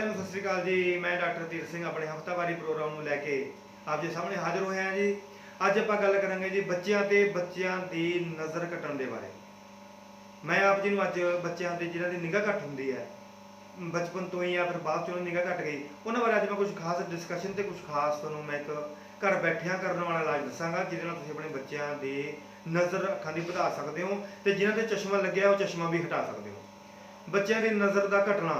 ਸਤਿ ਸ਼੍ਰੀ ਅਕਾਲ ਜੀ। ਮੈਂ ਡਾਕਟਰ ਧੀਰ ਸਿੰਘ, ਆਪਣੇ ਹਫਤਾਵਾਰੀ ਪ੍ਰੋਗਰਾਮ ਨੂੰ ਲੈ ਕੇ ਆਪ ਜੀ ਸਾਹਮਣੇ ਹਾਜ਼ਰ ਹੋਇਆ ਹਾਂ ਜੀ। ਅੱਜ ਆਪਾਂ ਗੱਲ ਕਰਾਂਗੇ ਜੀ ਬੱਚਿਆਂ ਤੇ ਬੱਚਿਆਂ ਦੀ ਨਜ਼ਰ ਘਟਣ ਦੇ ਬਾਰੇ। ਮੈਂ ਆਪ ਜੀ ਨੂੰ ਅੱਜ ਬੱਚਿਆਂ ਤੇ ਜਿਹਨਾਂ ਦੀ ਨਿਗਾਹ ਘੱਟ ਹੁੰਦੀ ਹੈ, ਬਚਪਨ ਤੋਂ ਹੀ ਜਾਂ ਫਿਰ ਬਾਅਦ ਚੋਂ ਨਿਗਾਹ ਘਟ ਗਈ, ਉਹਨਾਂ ਬਾਰੇ ਅੱਜ ਮੈਂ ਕੁਝ ਖਾਸ ਡਿਸਕਸ਼ਨ ਤੇ ਕੁਝ ਖਾਸ ਤੁਹਾਨੂੰ ਮੈਂ ਇੱਕ ਘਰ ਬੈਠਿਆਂ ਕਰਨ ਵਾਲਾ ਇਲਾਜ ਦੱਸਾਂਗਾ, ਜਿਹਦੇ ਨਾਲ ਤੁਸੀਂ ਆਪਣੇ ਬੱਚਿਆਂ ਦੀ ਨਜ਼ਰ ਅੱਖਾਂ ਦੀ ਵਧਾ ਸਕਦੇ ਹੋ ਤੇ ਜਿਨ੍ਹਾਂ ਤੇ ਚਸ਼ਮਾ ਲੱਗਿਆ ਉਹ ਚਸ਼ਮਾ ਵੀ ਹਟਾ ਸਕਦੇ ਹੋ। ਬੱਚਿਆਂ ਦੀ ਨਜ਼ਰ ਦਾ ਘਟਣਾ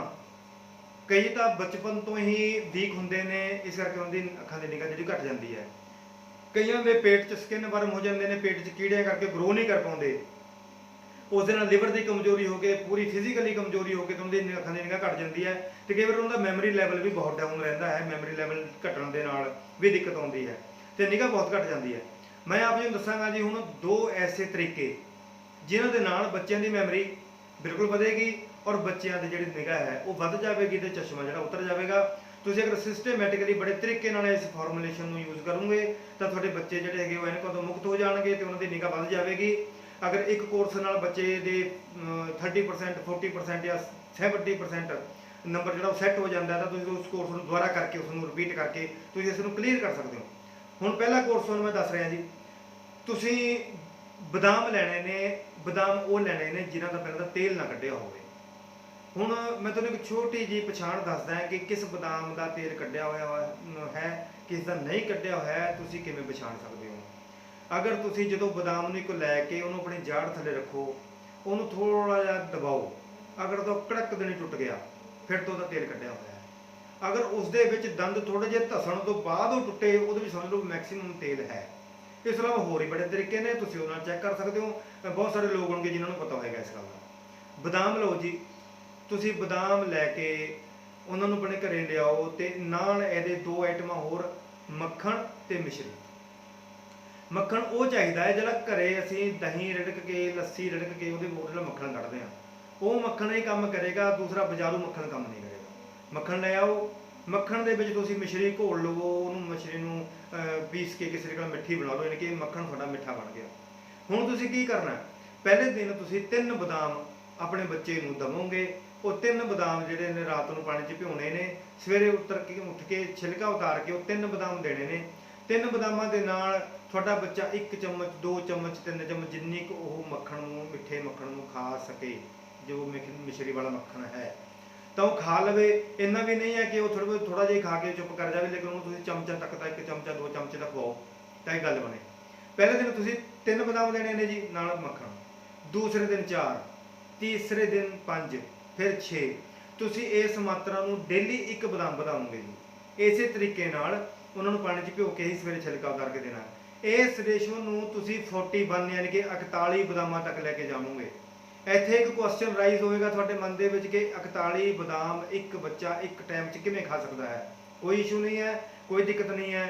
ਕਈ ਤਾਂ ਬਚਪਨ ਤੋਂ ਹੀ ਵੀਕ ਹੁੰਦੇ ਨੇ, ਇਸ ਕਰਕੇ ਉਹਨਾਂ ਦੀ ਅੱਖਾਂ ਦੀ ਨਿਗਾਹ ਜਿਹੜੀ ਘਟ ਜਾਂਦੀ ਹੈ। ਕਈਆਂ ਦੇ ਪੇਟ 'ਚ ਸਕਿਨ ਵਰਮ ਹੋ ਜਾਂਦੇ ਨੇ, ਪੇਟ 'ਚ ਕੀੜਿਆਂ ਕਰਕੇ ਗਰੋ ਨਹੀਂ ਕਰ ਪਾਉਂਦੇ। ਉਸ ਦੇ ਨਾਲ ਲਿਵਰ ਦੀ ਕਮਜ਼ੋਰੀ ਹੋ ਕੇ, ਪੂਰੀ ਫਿਜ਼ੀਕਲੀ ਕਮਜ਼ੋਰੀ ਹੋ ਕੇ ਤੇ ਉਹਨਾਂ ਦੀ ਅੱਖਾਂ ਦੀ ਨਿਗਾਹ ਘਟ ਜਾਂਦੀ ਹੈ। ਤੇ ਕਈ ਵਾਰ ਉਹਨਾਂ ਦਾ ਮੈਮਰੀ ਲੈਵਲ ਵੀ ਬਹੁਤ ਡਾਊਨ ਰਹਿੰਦਾ ਹੈ ਮੈਮਰੀ ਲੈਵਲ ਘਟਣ ਦੇ ਨਾਲ ਵੀ ਦਿੱਕਤ ਆਉਂਦੀ ਹੈ ਤੇ ਨਿਗਾਹ ਬਹੁਤ ਘਟ ਜਾਂਦੀ ਹੈ। ਮੈਂ ਆਪ ਜੀ ਨੂੰ ਦੱਸਾਂਗਾ ਜੀ, ਹੁਣ ਦੋ ਐਸੇ ਤਰੀਕੇ ਜਿਨ੍ਹਾਂ ਦੇ ਨਾਲ ਬੱਚਿਆਂ ਦੀ ਮੈਮਰੀ ਬਿਲਕੁਲ ਵਧੇਗੀ ਔਰ ਬੱਚਿਆਂ ਦੀ ਜਿਹੜੀ ਨਿਗਾਹ ਹੈ ਉਹ ਵੱਧ ਜਾਵੇਗੀ ਤੇ ਚਸ਼ਮਾ ਜਿਹੜਾ ਉਤਰ ਜਾਵੇਗਾ। ਤੁਸੀਂ ਅਗਰ ਸਿਸਟਮੈਟਿਕਲੀ ਬੜੇ ਤਰੀਕੇ ਨਾਲ ਇਸ ਫਾਰਮੂਲੇਸ਼ਨ ਨੂੰ ਯੂਜ਼ ਕਰੋਗੇ ਤਾਂ ਤੁਹਾਡੇ ਬੱਚੇ ਜਿਹੜੇ ਹੈਗੇ ਉਹ ਇਹਨਾਂ ਤੋਂ ਮੁਕਤ ਹੋ ਜਾਣਗੇ ਤੇ ਉਹਨਾਂ ਦੀ ਨਿਗਾਹ ਵੱਧ ਜਾਵੇਗੀ। ਅਗਰ ਇੱਕ ਕੋਰਸ ਨਾਲ ਬੱਚੇ ਦੇ ਅਮ, 30% 40% ਜਾਂ 70% ਨੰਬਰ ਜਿਹੜਾ ਉਹ ਸੈੱਟ ਹੋ ਜਾਂਦਾ ਤਾਂ ਤੁਸੀਂ ਉਸ ਕੋਰਸ ਨੂੰ ਦੁਬਾਰਾ ਕਰਕੇ ਉਸ ਨੂੰ ਰਿਪੀਟ ਕਰਕੇ ਤੁਸੀਂ ਇਸ ਨੂੰ ਕਲੀਅਰ ਕਰ ਸਕਦੇ ਹੋ। ਹੁਣ ਪਹਿਲਾ ਕੋਰਸ ਤੁਹਾਨੂੰ ਮੈਂ ਦੱਸ ਰਿਹਾ ਜੀ। ਤੁਸੀਂ ਬਦਾਮ ਲੈਣੇ ਨੇ ਬਦਾਮ ਉਹ ਲੈਣੇ ਨੇ ਜਿਨ੍ਹਾਂ ਦਾ ਪਹਿਲਾਂ ਦਾ ਤੇਲ ਨਾ ਕੱਢਿਆ ਹੋਵੇ। ਹੁਣ ਮੈਂ ਤੁਹਾਨੂੰ ਇੱਕ ਛੋਟੀ ਜੀ ਪਛਾਣ ਦੱਸਦਾ ਹਾਂ ਕਿ ਕਿਸ ਬਦਾਮ ਦਾ ਤੇਲ ਕੱਢਿਆ ਹੋਇਆ ਹੈ, ਕਿਸ ਦਾ ਨਹੀਂ ਕੱਢਿਆ ਹੋਇਆ ਹੈ ਤੁਸੀਂ ਕਿਵੇਂ ਪਛਾਣ ਸਕਦੇ ਹੋ? ਅਗਰ ਤੁਸੀਂ ਜਦੋਂ ਬਦਾਮ ਨੂੰ ਇੱਕ ਲੈ ਕੇ ਉਹਨੂੰ ਆਪਣੀ ਜਾੜ ਥੱਲੇ ਰੱਖੋ, ਉਹਨੂੰ ਥੋੜਾ ਜਿਹਾ ਦਬਾਓ, ਅਗਰ ਤਾਂ ਕੜਕ ਦੇਣੀ ਟੁੱਟ ਗਿਆ, ਫਿਰ ਤੋਂ ਉਹਦਾ ਤੇਲ ਕੱਢਿਆ ਹੋਇਆ ਹੈ। ਅਗਰ ਉਸ ਦੇ ਵਿੱਚ ਦੰਦ ਥੋੜੇ ਜਿਹੇ ਧਸਣ ਤੋਂ ਬਾਅਦ ਉਹ ਟੁੱਟੇ, ਉਹਦੇ ਵਿੱਚ ਸਮਝ ਲਓ ਮੈਕਸਿਮਮ ਤੇਲ ਹੈ। ਇਸ ਤੋਂ ਇਲਾਵਾ ਹੋਰ ਹੀ ਬੜੇ ਤਰੀਕੇ ਨੇ, ਤੁਸੀਂ ਉਹਨਾਂ ਨਾਲ ਚੈੱਕ ਕਰ ਸਕਦੇ ਹੋ। ਬਹੁਤ ਸਾਰੇ ਲੋਕ ਹੋਣਗੇ ਜਿਨ੍ਹਾਂ ਨੂੰ ਪਤਾ ਹੋਏਗਾ ਇਸ ਗੱਲ ਦਾ। ਬਦਾਮ ਲਓ ਜੀ ਤੁਸੀਂ ਬਦਾਮ ਲੈ ਕੇ ਉਹਨਾਂ ਨੂੰ ਆਪਣੇ ਘਰੇ ਲਿਆਓ ਤੇ ਨਾਲ ਇਹਦੇ ਦੋ ਆਈਟਮਾਂ ਹੋਰ, ਮੱਖਣ ਤੇ ਮਿਸ਼ਰੀ। ਮੱਖਣ ਉਹ ਚਾਹੀਦਾ ਹੈ ਜਿਹੜਾ ਘਰੇ ਅਸੀਂ ਦਹੀਂ ਰਿੜਕ ਕੇ, ਲੱਸੀ ਰਿੜਕ ਕੇ ਉਹਦੇ ਮੋੜ ਮੱਖਣ ਕੱਢਦੇ ਆ ਉਹ ਮੱਖਣ ਹੀ ਕੰਮ ਕਰੇਗਾ, ਦੂਸਰਾ ਬਾਜ਼ਾਰੂ ਮੱਖਣ ਕੰਮ ਨਹੀਂ ਕਰੇਗਾ। ਮੱਖਣ ਲੈ ਆਓ, ਮੱਖਣ ਦੇ ਵਿੱਚ ਤੁਸੀਂ ਮਿਸ਼ਰੀ ਘੋਲ ਲਵੋ, ਉਹਨੂੰ ਮਿਸ਼ਰੀ ਨੂੰ ਪੀਸ ਕੇ ਕਿਸੇ ਨਾਲ ਮਿੱਠੀ ਬਣਾ ਲਓ, ਯਾਨੀ ਕਿ ਮੱਖਣ ਤੁਹਾਡਾ ਮਿੱਠਾ ਬਣ ਗਿਆ। ਹੁਣ ਤੁਸੀਂ ਕੀ ਕਰਨਾ ਪਹਿਲੇ ਦਿਨ ਤੁਸੀਂ ਤਿੰਨ ਬਦਾਮ ਆਪਣੇ ਬੱਚੇ ਨੂੰ ਦਵੋਗੇ ਉਹ ਤਿੰਨ ਬਦਾਮ ਜਿਹੜੇ ਨੇ ਰਾਤ ਨੂੰ ਪਾਣੀ 'ਚ ਭਿਉਣੇ ਨੇ। ਸਵੇਰੇ ਉੱਤਰ ਕੇ, ਉੱਠ ਕੇ, ਛਿਲਕਾ ਉਤਾਰ ਕੇ ਉਹ ਤਿੰਨ ਬਦਾਮ ਦੇਣੇ ਨੇ। ਤਿੰਨ ਬਦਾਮਾਂ ਦੇ ਨਾਲ ਤੁਹਾਡਾ ਬੱਚਾ ਇੱਕ ਚਮਚ, ਦੋ ਚਮਚ, ਤਿੰਨ ਚਮਚ ਜਿੰਨੀ ਕੁ ਉਹ ਮੱਖਣ ਨੂੰ, ਮਿੱਠੇ ਮੱਖਣ ਨੂੰ ਖਾ ਸਕੇ, ਜੋ ਮਿਖ- ਮਿਸ਼ਰੀ ਵਾਲਾ ਮੱਖਣ ਹੈ। ਤਾਂ ਉਹ ਖਾ ਲਵੇ। ਇੰਨਾ ਵੀ ਨਹੀਂ ਹੈ ਕਿ ਉਹ ਥੋੜਾ ਥੋੜਾ ਜਿਹਾ ਖਾ ਕੇ ਚੁੱਪ ਕਰ ਜਾਵੇ, ਲੇਕਿਨ ਉਹਨੂੰ ਤੁਸੀਂ ਚਮਚਾ ਤੱਕ ਤਾਂ ਇੱਕ ਚਮਚਾ, ਦੋ ਚਮਚੇ ਤੱਕ ਖਵਾਓ, ਤਾਂ ਇਹ ਗੱਲ ਬਣੇ। ਪਹਿਲੇ ਦਿਨ ਤੁਸੀਂ ਤਿੰਨ ਬਦਾਮ ਦੇਣੇ ਨੇ ਜੀ, ਨਾਲ ਮੱਖਣ। ਦੂਸਰੇ ਦਿਨ ਚਾਰ, ਤੀਸਰੇ ਦਿਨ ਪੰਜ। ਫਿਰ 6 ਤੁਸੀਂ ਇਸ ਮਾਤਰਾ ਨੂੰ ਡੇਲੀ ਇੱਕ ਬਦਾਮ ਵਧਾਓਗੇ ਜੀ। ਇਸੇ ਤਰੀਕੇ ਨਾਲ ਉਹਨਾਂ ਨੂੰ ਪਾਣੀ 'ਚ ਭਿਓ ਕੇ ਹੀ ਸਵੇਰੇ ਛਿਲਕਾ ਉਤਾਰ ਕੇ ਦੇਣਾ। ਇਸ ਰੇਸ਼ੋ ਨੂੰ ਤੁਸੀਂ 41 ਯਾਨੀ ਕਿ 41 ਬਦਾਮਾਂ ਤੱਕ ਲੈ ਕੇ ਜਾਵੋਗੇ। ਇੱਥੇ ਇੱਕ ਕੁਐਸਚਨ ਰਾਈਜ਼ ਹੋਏਗਾ ਤੁਹਾਡੇ ਮਨ ਦੇ ਵਿੱਚ ਕਿ 41 ਬਦਾਮ ਇੱਕ ਬੱਚਾ ਇੱਕ ਟਾਈਮ 'ਚ ਕਿਵੇਂ ਖਾ ਸਕਦਾ ਹੈ? ਕੋਈ ਇਸ਼ੂ ਨਹੀਂ ਹੈ, ਕੋਈ ਦਿੱਕਤ ਨਹੀਂ ਹੈ।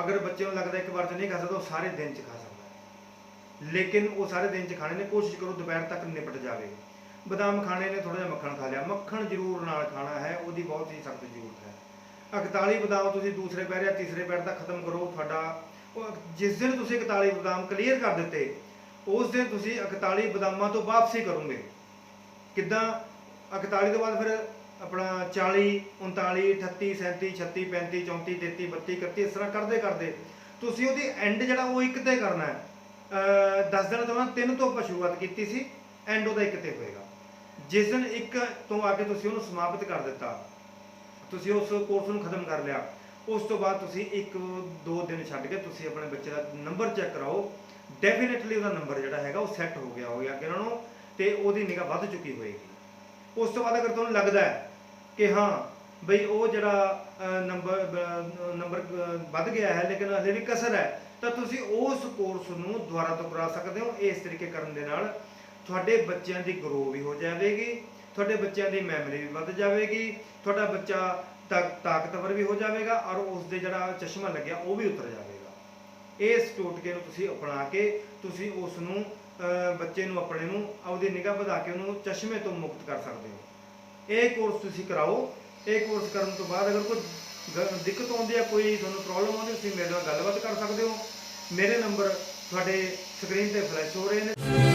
ਅਗਰ ਬੱਚੇ ਨੂੰ ਲੱਗਦਾ ਇੱਕ ਵਾਰ 'ਚ ਨਹੀਂ ਖਾ ਸਕਦਾ, ਉਹ ਸਾਰੇ ਦਿਨ 'ਚ ਖਾ ਸਕਦਾ ਲੇਕਿਨ ਉਹ ਸਾਰੇ ਦਿਨ 'ਚ ਖਾਣੇ ਨੇ, ਕੋਸ਼ਿਸ਼ ਕਰੋ ਦੁਪਹਿਰ ਤੱਕ ਨਿਪਟ ਜਾਵੇ। ਬਦਾਮ ਖਾਣੇ ਨੇ ਥੋੜਾ ਜਿਹਾ ਮੱਖਣ ਖਾ ਲਿਆ। ਮੱਖਣ ਜ਼ਰੂਰ ਨਾਲ ਖਾਣਾ ਹੈ, ਉਹਦੀ ਬਹੁਤ ਹੀ ਸਖਤ ਜ਼ਰੂਰਤ ਹੈ। 41 ਬਦਾਮ ਤੁਸੀਂ ਦੂਸਰੇ ਪੈਰ ਜਾਂ ਤੀਸਰੇ ਪੈਰ ਤੱਕ ਖਤਮ ਕਰੋ ਤੁਹਾਡਾ। ਉਹ ਜਿਸ ਦਿਨ ਤੁਸੀਂ 41 ਬਦਾਮ ਕਲੀਅਰ ਕਰ ਦਿੱਤੇ, ਉਸ ਦਿਨ ਤੁਸੀਂ 41 ਬਦਾਮਾਂ ਤੋਂ ਵਾਪਸੀ ਕਰੋਗੇ। ਕਿੱਦਾਂ? 41 ਤੋਂ ਬਾਅਦ ਫਿਰ ਆਪਣਾ 40 39 38 37 36 35 34 33 32 31 ਇਸ ਤਰ੍ਹਾਂ ਕਰਦੇ ਕਰਦੇ। ਤੁਸੀਂ ਉਹਦੀ ਐਂਡ ਜਿਹੜਾ ਉਹ ਇੱਕ ਤੇ ਕਰਨਾ ਹੈ। ਅਹ ਦਸ ਦਿਨ ਤੋਂ ਬਾਅਦ ਤਿੰਨ ਤੋਂ ਆਪਾਂ ਸ਼ੁਰੂਆਤ ਕੀਤੀ ਸੀ ਐਂਡ ਉਹਦਾ ਇੱਕ ਤੇ ਹੋਏਗਾ। ਜਿਸ ਦਿਨ ਇੱਕ ਤੋਂ ਆ ਕੇ ਤੁਸੀਂ ਉਹਨੂੰ ਸਮਾਪਤ ਕਰ ਦਿੱਤਾ, ਤੁਸੀਂ ਉਸ ਕੋਰਸ ਨੂੰ ਖਤਮ ਕਰ ਲਿਆ, ਉਸ ਤੋਂ ਬਾਅਦ ਤੁਸੀਂ ਇੱਕ ਦੋ ਦਿਨ ਛੱਡ ਕੇ ਤੁਸੀਂ ਆਪਣੇ ਬੱਚੇ ਦਾ ਨੰਬਰ ਚੈੱਕ ਕਰਾਓ ਡੈਫੀਨਿਟਲੀ ਉਹਦਾ ਨੰਬਰ ਜਿਹੜਾ ਹੈਗਾ ਉਹ ਸੈੱਟ ਹੋ ਗਿਆ ਹੋਇਆ ਕਿ ਉਹਨਾਂ ਨੂੰ ਤੇ ਉਹਦੀ ਨਿਗਾਹ ਵੱਧ ਚੁੱਕੀ ਹੋਏਗੀ। ਉਸ ਤੋਂ ਬਾਅਦ ਅਗਰ ਤੁਹਾਨੂੰ ਲੱਗਦਾ ਹੈ ਕਿ ਹਾਂ ਬਈ ਉਹ ਜਿਹੜਾ ਨੰਬਰ ਨੰਬਰ ਵੱਧ ਗਿਆ ਹੈ ਲੇਕਿਨ ਹਲੇ ਵੀ ਕਸਰ ਹੈ, ਤਾਂ ਤੁਸੀਂ ਉਸ ਕੋਰਸ ਨੂੰ ਦੁਬਾਰਾ ਤੋਂ ਕਰਾ ਸਕਦੇ ਹੋ, ਇਸ ਤਰੀਕੇ ਕਰਨ ਦੇ ਨਾਲ ਤੁਹਾਡੇ ਬੱਚਿਆਂ ਦੀ ਗਰੋ ਵੀ ਹੋ ਜਾਵੇਗੀ, ਤੁਹਾਡੇ ਬੱਚਿਆਂ ਦੀ ਮੈਮਰੀ ਵੀ ਵੱਧ ਜਾਵੇਗੀ, ਤੁਹਾਡਾ ਬੱਚਾ ਤਾਕ- ਤਾਕਤਵਰ ਵੀ ਹੋ ਜਾਵੇਗਾ ਔਰ ਉਸ ਦੇ ਜਿਹੜਾ ਚਸ਼ਮਾ ਲੱਗਿਆ ਉਹ ਵੀ ਉਤਰ ਜਾਵੇਗਾ। ਇਸ ਟੋਟਕੇ ਨੂੰ ਤੁਸੀਂ ਅਪਣਾ ਕੇ ਤੁਸੀਂ ਉਸ ਨੂੰ ਬੱਚੇ ਨੂੰ ਆਪਣੇ ਨੂੰ ਆਪਦੀ ਨਿਗਾਹ ਵਧਾ ਕੇ ਉਹਨੂੰ ਚਸ਼ਮੇ ਤੋਂ ਮੁਕਤ ਕਰ ਸਕਦੇ ਹੋ। ਇਹ ਕੋਰਸ ਤੁਸੀਂ ਕਰਾਓ। ਇਹ ਕੋਰਸ ਕਰਨ ਤੋਂ ਬਾਅਦ ਅਗਰ ਕੋਈ ਗ- ਦਿੱਕਤ ਆਉਂਦੀ ਹੈ, ਕੋਈ ਤੁਹਾਨੂੰ ਪ੍ਰੋਬਲਮ ਆਉਂਦੀ ਤੁਸੀਂ ਮੇਰੇ ਨਾਲ ਗੱਲਬਾਤ ਕਰ ਸਕਦੇ ਹੋ। ਮੇਰੇ ਨੰਬਰ ਤੁਹਾਡੇ ਸਕਰੀਨ ਤੇ ਫਲੈਸ਼ ਹੋ ਰਹੇ ਨੇ।